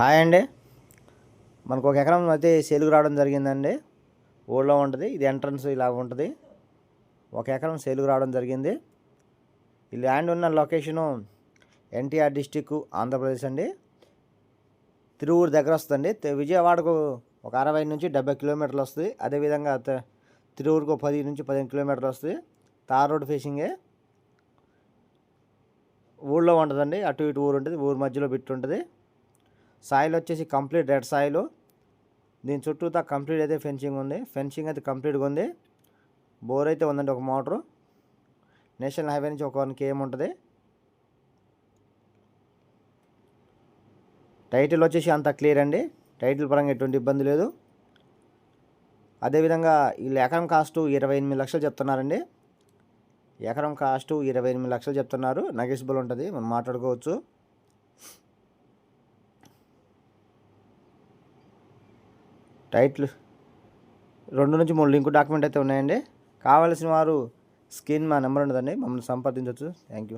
Hi అండి. మనకు ఒక ఎకరం అయితే సేలుకు రావడం జరిగిందండి. ఊళ్ళో ఉంటుంది ఇది ఎంట్రన్స్ ఇలా ఉంటుంది. ఒక ఎకరం సేలుకు రావడం జరిగింది. ఈ ల్యాండ్ ఉన్న లొకేషను ఎన్టీఆర్ డిస్టిక్ ఆంధ్రప్రదేశ్ అండి. తిరువూరు దగ్గర వస్తుంది విజయవాడకు ఒక అరవై నుంచి డెబ్బై కిలోమీటర్లు వస్తుంది. అదేవిధంగా త- తిరువూరుకు పది నుంచి పదిహేను కిలోమీటర్లు వస్తుంది. తార్ రోడ్ ఫేసింగే. ఊళ్ళో ఉంటుందండి. అటు ఇటు ఊరు ఉంటుంది ఊరు మధ్యలో బిట్టు ఉంటుంది సాయిల్ వచ్చేసి కంప్లీట్ రెడ్ సాయిల్. దీని చుట్టూతా కంప్లీట్ అయితే ఫెన్సింగ్ ఉంది. ఫెన్సింగ్ అయితే కంప్లీట్గా ఉంది. బోర్ అయితే ఉందండి ఒక మోటరు. నేషనల్ హైవే నుంచి ఒక వన్ కేఎం ఉంటుంది. టైటిల్ వచ్చేసి అంత క్లియర్ అండి. టైటిల్ పరంగా ఎటువంటి ఇబ్బంది లేదు. అదేవిధంగా వీళ్ళు ఎకరం కాస్ట్ ఇరవై ఎనిమిది లక్షలు చెప్తున్నారండి. ఎకరం కాస్ట్ ఇరవై ఎనిమిది లక్షలు చెప్తున్నారు. నగేసిబుల్ ఉంటుంది. మనం మాట్లాడుకోవచ్చు. టైటిల్. రెండు నుంచి మూడు లింక్ డాక్యుమెంట్ అయితే ఉన్నాయండి. కావాల్సిన వారు స్క్రీన్ మా నెంబర్ ఉండదండి మమ్మల్ని సంప్రదించవచ్చు. Thank you